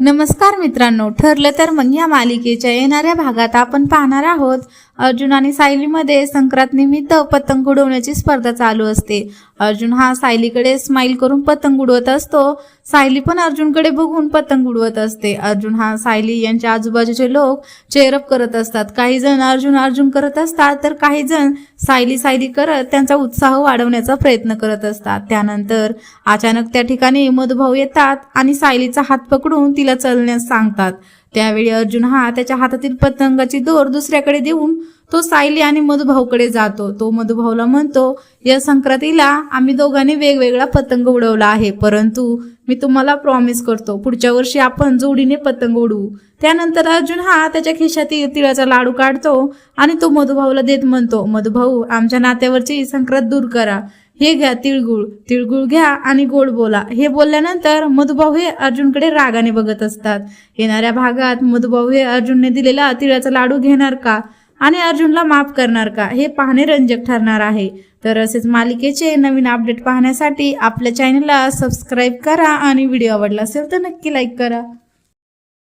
नमस्कार मित्रांनो ठरलं तर मग या मालिकेच्या येणाऱ्या भागात आपण पाहणार आहोत. अर्जुन आणि सायलीमध्ये संक्रांत निमित्त पतंग उडवण्याची स्पर्धा चालू असते. अर्जुन हा सायलीकडे स्माईल करून पतंग उडवत असतो. सायली पण अर्जुनकडे बघून पतंग उडवत असते. अर्जुन हा सायली यांच्या आजूबाजूचे लोक चेअरअप करत असतात. काही जण अर्जुन अर्जुन करत असतात तर काही जण सायली सायली करत त्यांचा उत्साह वाढवण्याचा प्रयत्न करत असतात. त्यानंतर अचानक त्या ठिकाणी मधुभाऊ येतात आणि सायलीचा हात पकडून तिला चलण्यास सांगतात. त्यावेळी अर्जुन हा त्याच्या हातातील पतंगाची दोर दुसऱ्याकडे देऊन तो सायली आणि मधुभाऊकडे जातो. तो मधुभाऊला म्हणतो या संक्रांतीला आम्ही दोघांनी वेगवेगळा पतंग उडवला आहे. परंतु मी तुम्हाला प्रॉमिस करतो पुढच्या वर्षी आपण जोडीने पतंग उडवू. त्यानंतर अर्जुन हा त्याच्या खिशातील तिळाचा लाडू काढतो आणि तो मधुभाऊला देत म्हणतो मधुभाऊ आमच्या नात्यावरची संक्रांत दूर करा. हे घ्या तिळगुळ. तिळगुळ घ्या आणि गोड बोला. हे बोलल्यानंतर मधुभाऊ हे अर्जुनकडे रागाने बघत असतात. येणाऱ्या भागात मधुभाऊ हे अर्जुनने दिलेला तिळाचा लाडू घेणार का? आणि अर्जुनला माफ करणार का? हे पाहणे रंजक ठरणार आहे. तर असेच मालिकेचे नवीन अपडेट पाहण्यासाठी आपल्या चॅनलला सबस्क्राईब करा आणि व्हिडिओ आवडला असेल तर नक्की लाईक करा.